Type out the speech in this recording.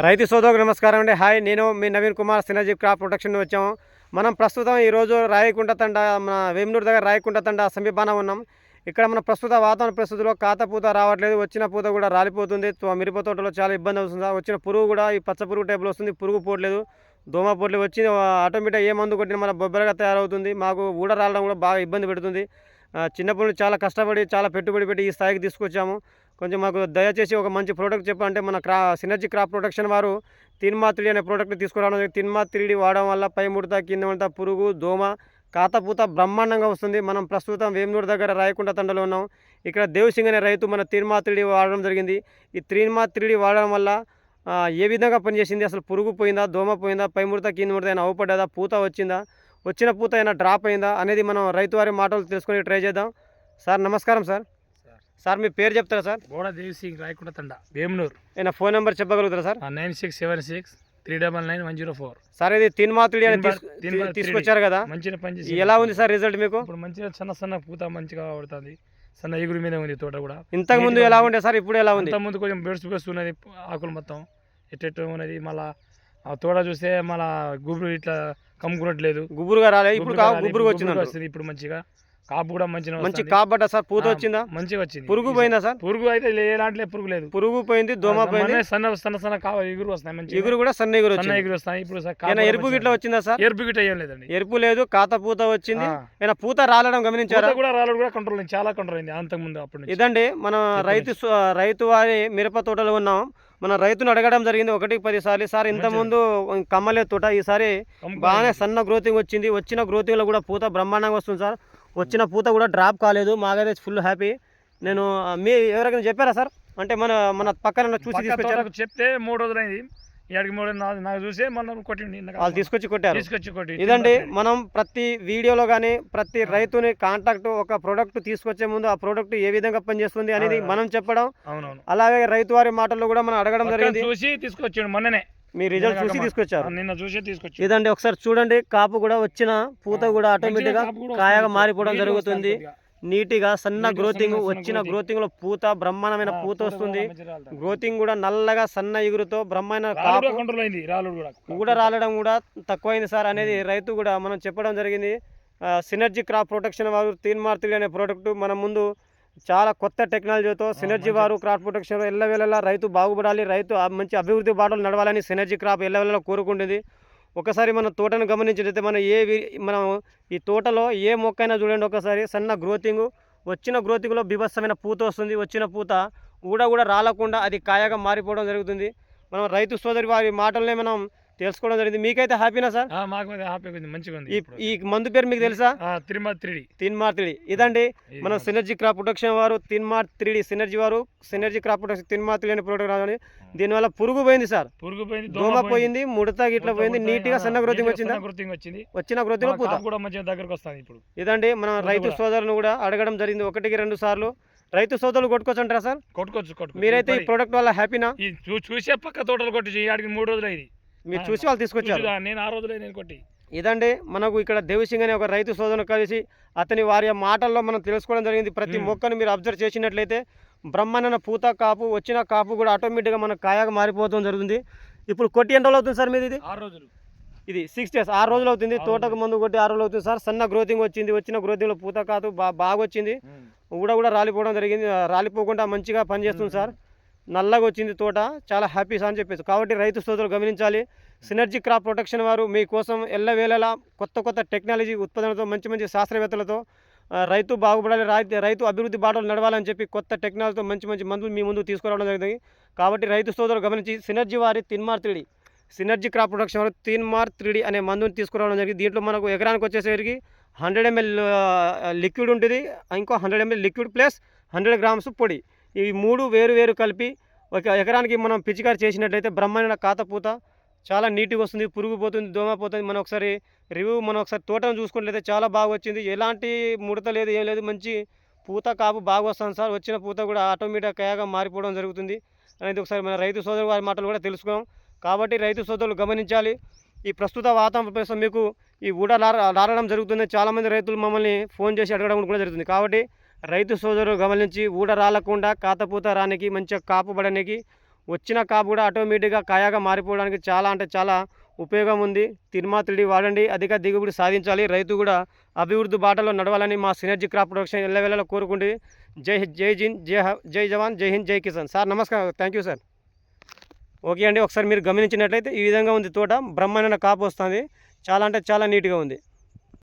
రైతు సోదరులకు నమస్కారం అండి. హాయ్ నేను మీ Naveen Kumar synergy crop protection వచ్చాము. మనం ప్రస్తుతం ఈరోజు రాయకుంట తండ మన వేమునూరు దగ్గర రాయకుంట తండ సమీపాన ఉన్నాం. ఇక్కడ మన ప్రస్తుత వాతావరణ పరిస్థితుల్లో కాత పూత రావట్లేదు వచ్చిన పూత కూడా రాలిపోతుంది. తో- మిరప తోటలో చాలా ఇబ్బంది అవుతుంది. వచ్చిన పురుగు కూడా ఈ పచ్చ పురుగు టైప్లో వస్తుంది పురుగు పోట్లేదు దోమ పోట్లు వచ్చి ఆటోమేటిక్ ఏ మందు కొట్టిన మన బొబ్బరగా తయారవుతుంది. మాకు ఊడ రావడం కూడా బాగా ఇబ్బంది పెడుతుంది. చిన్నప్పటి నుంచి చాలా కష్టపడి చాలా పెట్టుబడి పెట్టి ఈ స్థాయికి తీసుకొచ్చాము. కొంచెం మాకు దయచేసి ఒక మంచి ప్రోడక్ట్ చెప్పాలంటే మన క్రా సినర్జీ క్రాప్ ప్రొటెక్షన్ వారు తిన్మా త్రీ అనే ప్రోడక్ట్ని తీసుకురావడం తిన్మా త్రీడి వాడడం వల్ల పై ముడత కింద ముడత పురుగు దోమ కాతపూత బ్రహ్మాండంగా వస్తుంది. మనం ప్రస్తుతం వేమనూరు దగ్గర రాయకుంట తండలో ఉన్నాం. ఇక్కడ దేవసింగ్ అనే రైతు మన తిన్మా త్రీడి వాడడం జరిగింది. ఈ త్రీమా త్రీడి వాడడం వల్ల ఏ విధంగా పనిచేసింది? అసలు పురుగు పోయిందా? దోమ పోయిందా? పై ముడత కింద ముడత అయినా అవపడ్డదా? పూత వచ్చిందా? వచ్చిన పూత అయినా డ్రాప్ అయిందా? అనేది మనం రైతు వారి మాటలు తెలుసుకొని ట్రై చేద్దాం. సార్ నమస్కారం సార్. సార్ మీ పేరు చెప్తారా సార్? బోడ దేవి సింగ్ రాయకుండ తండ వేమునూరు. ఏమైనా ఫోన్ నెంబర్ చెప్పగలుగుతారా sir? Nine six seven six three double nine one zero four. Sir ఇది తిన్మాతుడి అని తిన్మా- తీసుకు- తిన్మా తీ- తీసుకొచ్చారు కదా? మంచిగా పనిచేసి ఎలా ఉంది సార్ రిజల్ట్ మీకు? ఇప్పుడు మంచిగా సన్న సన్న పూత మంచిగా పడుతుంది. సన్న ఎగురు మీద ఉంది తోట కూడా. ఇంతకు ముందు ఎలా. ఉండే సార్? ఇప్పుడు ఎలా ఉంది? ముందు కొంచెం బెడ్స్ బెడ్స్ ఉన్నది ఆకులు మొత్తం. ఎట్టెట్టు ఉన్నది మళ్ళా ఆ తోట చూస్తే మళ్ళా గుబురు ఇట్లా కమ్ముకున్నట్లేదు. గుబురుగా రాలే? ఇప్పుడు గుబురుగా రాలేదు. వచ్చింది ఇప్పుడు మంచిగా. కాపు కూడా మంచి వస్తుంది. కాబట్ట సార్ పూత వచ్చిందా? మంచిగా వచ్చింది. పురుగు పోయిందా సార్? పురుగు అయితే ఎలాంటి పురుగు లేదు. పురుగు పోయింది దోమ పోయింది? సన్న సన్న సన్న కావ ఎగురు వస్తాయి మంచిగా. ఎగురు కూడా సన్న ఎగురు సన్న ఎగురు వస్తాయి ఇప్పుడు స- ఏమైనా కాపు ఎరుపు గిట్ల వచ్చిందా సార్? ఎరుపు గిట్ట ఏం లేదండి. ఎరుపు లేదు కాత పూత వచ్చింది. ఏమైనా పూత రాలడం గమనించారా? కూడా రాళ్ళు కూడా కంట్రోల్ చాలా కంట్రోల్ అయింది అంతకు ముందు అప్పటి నుంచి. ఇదండి మన రైతు రైతు వారి మిరప తోటలో ఉన్నాం. మన రైతును అడగడం జరిగింది ఒకటి పది సార్లు సార్ ఇంత ముందు కమ్మలే తోట ఈసారి. బాగానే సన్న గ్రోతింగ్ వచ్చింది. వచ్చిన గ్రోతింగ్లో కూడా పూత బ్రహ్మాండంగా వస్తుంది సార్. వచ్చిన పూత కూడా డ్రాప్ కాలేదు. మాకైతే ఫుల్ హ్యాపీ నేను మీ ఎవరికైనా చెప్పారా సార్? అంటే మన మన పక్కన చూసి తీసుకొచ్చారు? చెప్తే మూడు రోజులు అయింది ఏడికి మూడు నాకు- చూసే కొట్టిండి నిన్న వాళ్ళు తీసుకొచ్చి కొట్టారు. తీసుకొచ్చి కొట్టి ఇదండి మనం ప్రతి వీడియోలో కానీ ప్రతి రైతుని కాంటాక్ట్ ఒక ప్రోడక్ట్ తీసుకొచ్చే ముందు ఆ ప్రోడక్ట్ ఏ విధంగా పనిచేస్తుంది అనేది. మనం చెప్పడం. అలాగే రైతు వారి మాటల్లో కూడా మనం అడగడం జరిగింది. చూసి తీసుకొచ్చాడు మొన్ననే. మీ రిజల్ట్ చూసి తీసుకొచ్చారు. నిన్న చూసి తీసుకొచ్చి ఇదండి ఒకసారి చూడండి కాపు కూడా వచ్చిన పూత కూడా ఆటోమేటిక్గా కాయగా మారిపోవడం జరుగుతుంది. నీటిగా సన్న గ్రోతింగ్ వచ్చిన. గ్రోతింగ్లో పూత బ్రహ్మాండమైన పూత వస్తుంది. గ్రోతింగ్ కూడా నల్లగా సన్న ఎగురుతో బ్రహ్మాండ కూడా. రాలడం కూడా తక్కువైంది సార్ అనేది రైతు కూడా మనం చెప్పడం జరిగింది. సినర్జీ క్రాప్ ప్రొటెక్షన్ వారు తీన్ మార్తిలి అనే ప్రోడక్ట్ మన ముందు చాలా కొత్త టెక్నాలజీతో సినర్జీ వారు క్రాప్ ప్రొటెక్షన్ ఎల్లవేళలా రైతు బాగుపడాలి రైతు మంచి అభివృద్ధి బాటలు నడవాలని సినర్జీ క్రాప్ ఎల్లవేళలా కోరుకుంటుంది. ఒకసారి మన తోటను గమనించినట్లయితే మనం ఏ మనం ఈ తోటలో ఏ మొక్క అయినా చూడండి ఒకసారి సన్న గ్రోతింగ్ వచ్చిన గ్రోతింగ్లో బీభత్సమైన పూత వస్తుంది వచ్చిన పూత ఊడ కూడా రాలకుండా అది కాయగా మారిపోవడం జరుగుతుంది. మనం రైతు సోదరి వారి మాటలనే మనం తెలుసుకోవడం జరిగింది. మీకైతే హ్యాపీనా సార్? ఆ, మాకు అది హ్యాపీగా ఉంది మంచిగా ఉంది ఈ మందు పేరు మీకు తెలుసా? తిరుమల త్రీడి. తిన్మార్తిడి ఇదండి మన సినర్జీ క్రాప్ ప్రొటెక్షన్ వారు తిన్మార్ త్రీడి సినర్జీ వారు సినర్జీ క్రాప్ ప్రొటెక్షన్ తిన్మార్తిడి అనే ప్రోడక్ట్ రాదని దీనివల్ల పురుగు పోయింది సార్. పురుగు పోయింది దోమ పోయింది. ముడత గిట్ల పోయింది నీట్గా సన్న గ్రోతింగ్ వచ్చిందా? గ్రోతింగ్ వచ్చింది. వచ్చిన గ్రోతింగ్ పూత? కాపు కూడా మంచిగా దగ్గరకు వస్తుంది ఇప్పుడు. ఇదండి మన రైతు. సోదరులను కూడా అడగడం జరిగింది. ఒకటికి రెండు సార్లు. రైతు సోదరులు కొట్టుకోవచ్చు అంటారా సార్? కొట్టుకోవచ్చు మీరైతే ఈ ప్రోడక్ట్ వల్ల హ్యాపీనా? చూసే పక్క తోటలు కొట్టి మూడు రోజులు అయింది. మీరు చూసి వాళ్ళు తీసుకొచ్చారు. నేను ఆ రోజులే నేను కొట్టి. ఇదండి మనకు ఇక్కడ దేవసింగ్ అనే ఒక రైతు సోదరుని కలిసి అతని వారి మాటల్లో మనం తెలుసుకోవడం జరిగింది. ప్రతి. మొక్కను మీరు అబ్జర్వ్ చేసినట్లయితే బ్రహ్మాండమైన పూత కాపు వచ్చిన కాపు కూడా ఆటోమేటిక్గా మనకు కాయగా మారిపోవడం జరుగుతుంది. ఇప్పుడు కొట్టి ఎన్ని రోజులు అవుతుంది సార్ మీది ఇది? ఆరు రోజులు. ఇది సిక్స్ డేస్ ఆరు రోజులు అవుతుంది. తోటకు. మందు కొట్టి ఆరు రోజులు అవుతుంది సార్. సన్న గ్రోతింగ్ వచ్చింది వచ్చిన గ్రోతింగ్లో పూత కాదు బా బాగా వచ్చింది ఊడ కూడా రాలిపోవడం జరిగింది. రాలిపోకుండా మంచిగా పనిచేస్తుంది సార్. నల్లగా వచ్చింది తోట. చాలా హ్యాపీస్ అని చెప్పేసి. కాబట్టి రైతు సోదరులు గమనించాలి. సినర్జీ క్రాప్ ప్రొటెక్షన్ వారు మీకోసం ఎల్లవేళలా కొత్త కొత్త టెక్నాలజీ ఉత్పాదనతో మంచి మంచి శాస్త్రవేత్తలతో రైతు బాగుపడాలి రైతు రైతు అభివృద్ధి బాటలు నడవాలని చెప్పి కొత్త టెక్నాలజీతో మంచి మంచి మందులు మీ ముందు తీసుకురావడం జరిగింది. కాబట్టి రైతు సోదరులు గమనించి సినర్జీ వారి Teenmar three D synergy crop production వారు తిన్మార్ త్రీడి అనే మందుని తీసుకురావడం జరిగింది. దీంట్లో మనకు ఎకరానికి వచ్చేసరికి హండ్రెడ్ ఎంఎల్ లిక్విడ్ ఉంటుంది. ఇంకో hundred ML liquid plus hundred grams పొడి. ఈ మూడు వేరు వేరు కలిపి ఒక ఎకరానికి మనం పిచికారి చేసినట్లయితే బ్రహ్మాండ కాతపూత చాలా నీట్గా వస్తుంది పురుగు పోతుంది దోమ పోతుంది. మనం ఒకసారి రివ్యూ మనం ఒకసారి తోటను చూసుకున్నట్లయితే చాలా బాగా వచ్చింది. ఎలాంటి ముడత లేదు ఏం లేదు. మంచి పూత కాపు బాగా వస్తుంది సార్. వచ్చిన పూత కూడా ఆటోమేటిక్ కయాగా మారిపోవడం జరుగుతుంది అనేది ఒకసారి మన రైతు సోదరు వారి మాటలు కూడా తెలుసుకున్నాం. కాబట్టి రైతు సోదరులు గమనించాలి. ఈ ప్రస్తుత వాతావరణ మీకు ఈ ఊడ లార లారడం జరుగుతుంది చాలామంది రైతులు మమ్మల్ని ఫోన్ చేసి అడగడం కూడా జరుగుతుంది. కాబట్టి రైతు సోదరులు గమనించి ఊడ రాలకుండా కాతపూత రానికి మంచిగా కాపు వచ్చిన కాపు కూడా ఆటోమేటిక్గా కాయగా మారిపోవడానికి చాలా అంటే చాలా ఉపయోగం ఉంది. తిరుమాతిడి వాడండి అధిక దిగుబడి సాధించాలి. రైతు కూడా అభివృద్ధి బాటలో నడవాలని మా సినర్జీ క్రాప్ ప్రొడక్షన్ ఎల్లవేళలా కోరుకుండి. జై జై జిన్ జై జై జవాన్ జై హింద్ జై కిసాన్. సార్ నమస్కారం. Thank you sir. ఓకే అండి ఒకసారి మీరు గమనించినట్లయితే ఈ విధంగా ఉంది తోట. బ్రహ్మాండ కాపు వస్తుంది. చాలా అంటే చాలా నీట్గా ఉంది.